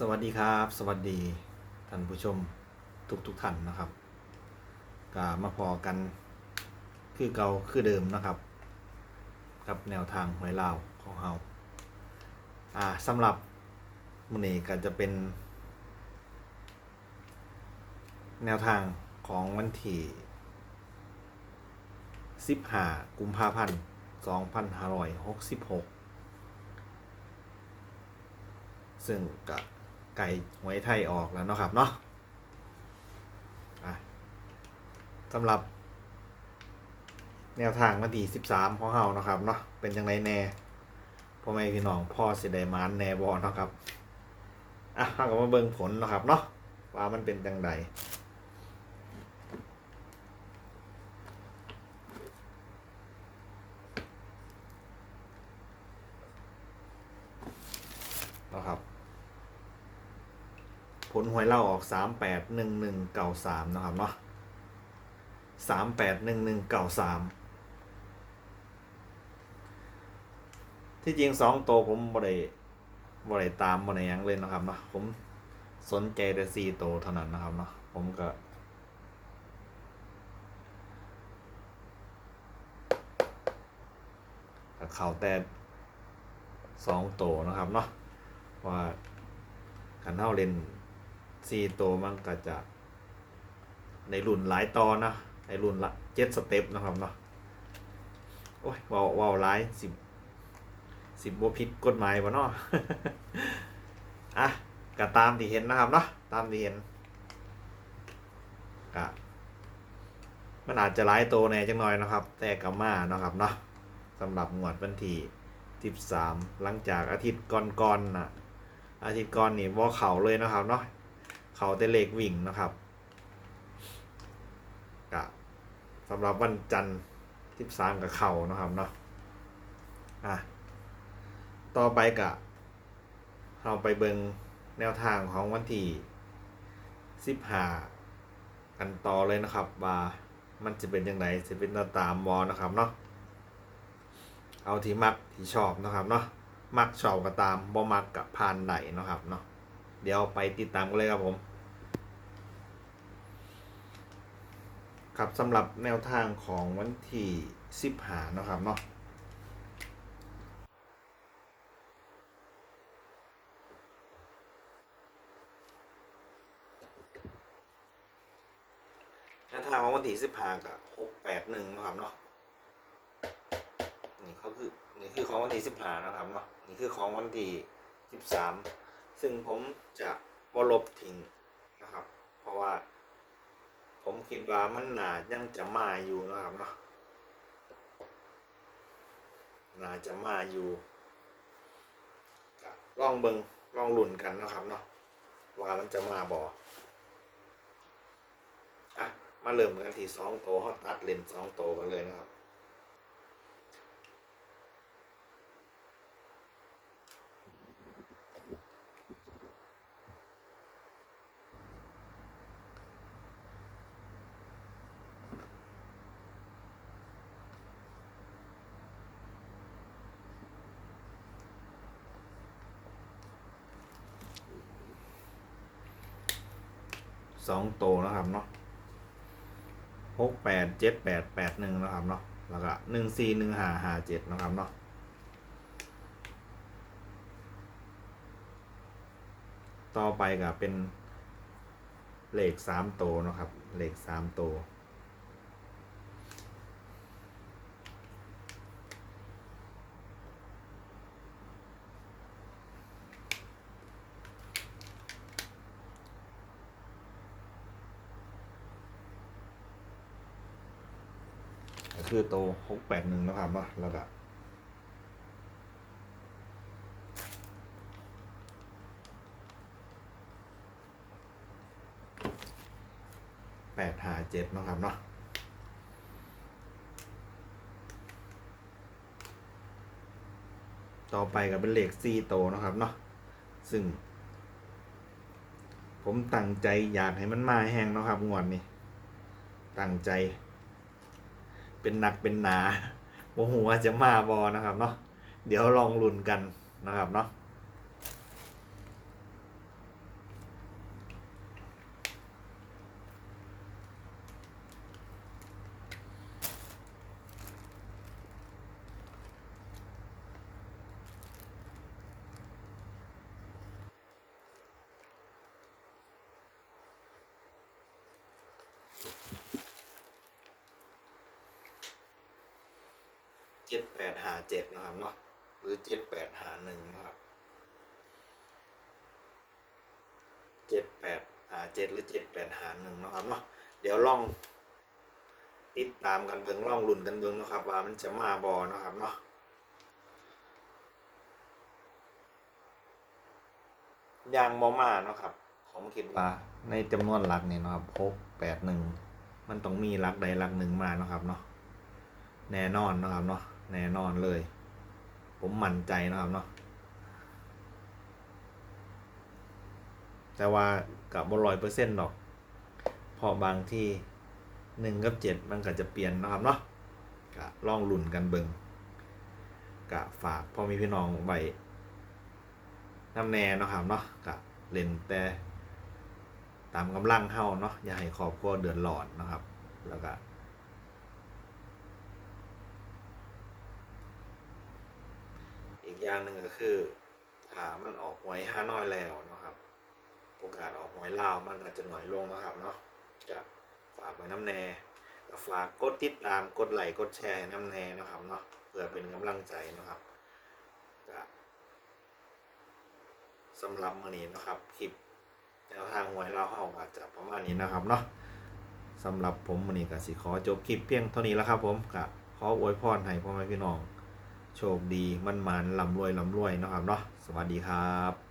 สวัสดีครับ สวัสดีท่านผู้ชมทุกทุกท่านนะครับก็มาพอกันคือเก่าคือเดิมนะครับ กับแนวทางหวยลาวของเราอ่าสำหรับมื้อนี้ก็จะเป็น แนวทางของวันที่15กุมภาพันธ์2566 ซึ่งกับ ไก่หวยไทยออกแล้วเนาะครับเนาะสำหรับ แนวทางวันที่13ของเฮาเนาะครับเนาะเป็นยังไงแน่พ่อแม่พี่น้องพ่อสิได้มานแน่บ่เนาะครับอะเราก็มาเบิ่งผลเนาะครับเนาะว่ามันเป็นยังไงเนาะครับ ผลหวยเล่าออกสามแปดหนึ่งหนึ่งเก่าสามนะครับเนาะสามแปดหนึ่งหนึ่งเก่าสามที่จริงสองตัวผมบ่ได้บ่ได้ตามบ่ได้หยังเลยนะครับเนาะผมสนใจแต่สี่ตัวเท่านั้นนะครับเนาะผมก็เข่าแต่สองตัวนะครับเนาะว่าขันเท่าเล่น สี่ตัวมันก็จะ ในรุ่นหลายตอนนะในรุ่นละเจ็ดสเต็ปนะครับเนาะโอ้ยว้าววาวหลายสิบสิบบัวผิดกฎหมายวะเนาะอะก็ตามที่เห็นนะครับเนาะตามที่เห็นก็มันอาจจะหลายตัวแน่จังหน่อยนะครับ แต่กัมาเนาะครับเนาะสำหรับงวดวันที่สิบสามหลังจากอาทิตย์ก่อนๆนะอาทิตย์ก่อนนี่ว่าเข่าเลยนะครับเนาะ เขาแต่เลขวิ่งนะครับกะสำหรับวันจันทร์ที่สามกับเขานะครับเนาะอะต่อไปกะเราไปเบิงแนวทางของวันที่สิบห้ากันต่อเลยนะครับว่ามันจะเป็นยังไงจะเป็นหน้าตามวอนะครับเนาะเอาที่มักที่ชอบนะครับเนาะมักชอบก็ตามบ่มักกับพานไหนนะครับเนาะ เดี๋ยวไปติดตามกันเลยครับผม ครับสำหรับแนวทางของวันที่สิบหานะครับเนาะแนวทางของวันที่สิบหากับหกแปดหนึ่งนะครับเนาะนี่เขาคือนี่คือของวันที่สิบหานะครับเนาะนี่คือของวันที่สิบสาม ซึ่งผมจะบลบทิ้งนะครับ เพราะว่า ผมคิดว่ามันน่ายังจะมาอยู่นะครับเนาะน่าจะมาอยู่ลองเบิงลองหลุ่นกันนะครับเนาะว่ามันจะมาบ่อะมาเริ่มกันที่สองโตเขาตัดเลนสองโตกันเลยนะครับ สองโตนะครับเนาะหกแปดเจ็ดแปดแปดหนึ่งนะครับเนาะแล้วก็หนึ่งสี่หนึ่งห้าห้าเจ็ดนะครับเนาะต่อไปก็เป็นเลขสามโตนะครับเลขสามโตว คือโตหกแปดหนึ่งนะครับเนาะแล้วก็แปดหาเจ็ดนะครับเนาะต่อไปก็เป็นเลขสี่โตนะครับเนาะซึ่ง ผมตั้งใจอยากให้มันมาแห้งนะครับงวดนี้ตั้งใจ เป็นหนักเป็นหนาโมโหว่าจะมาบอนะครับเนาะเดี๋ยวลองลุ้นกันนะครับเนาะ จ็ดแปดหาเจ็ดนะครับเนาะหรือเจ็ดแปดหาหนึ่งนะครับเจ็ดแปดหาเจ็ดหรือเจ็ดแปดหาหนึ่งนะครับเนาะเดี๋ยวลองติดตามกันเบิ่งล่องลุ่นกันเบิ่งนะครับ ว่ามันจะมาบอนะครับเนาะยางมอมาเนาะครับ ผมคิดว่าในจำนวนหลักเนี่ยนะครับหกแปดหนึ่งมันต้องมีหลักใดหลักหนึ่งมาเนาะครับเนาะแน่นอนนะครับเนาะ แน่นอนเลย ผมมั่นใจนะครับเนาะแต่ว่ากับบร้อยเปอร์เซ็นต์หรอกเพอบางที่หนึ่งกับเจ็ดมันก็จะเปลี่ยนนะครับเนาะกะล่องลุ่นกันเบิงกะฝากพ่อมีพี่น้องไว้น้ำแน่เนาะครับเนาะกะเล่นแต่ตามกำลังเฮาเนาะอย่าให้ครอบครัวเดือดร้อนนะครับ แล้วก็ อย่างหนึ่งก็คือถ้ามันออกหวยห้าน้อยแล้วนะครับ โอกาสออกหวยลาวมันอาจจะน้อยลงนะครับเนาะจะฝากไว้น้ำแน่ก็ฝากกดติดตามกดไลค์กดแชร์น้ำแน่นะครับเนาะเพื่อเป็นกำลังใจนะครับก็สำหรับมื้อนี้นะครับคลิปแนวทางหวยเราเฮาอาจจะประมาณนี้นะครับเนาะสำหรับผมมื้อนี้ก็สิขอจบคลิปเพียงเท่านี้แล้วครับ ผมก็ขออวยพรให้พ่อแม่พี่น้อง โชคดีมั่นหมันลำรวยลำรวยนะครับเนาะสวัสดีครับ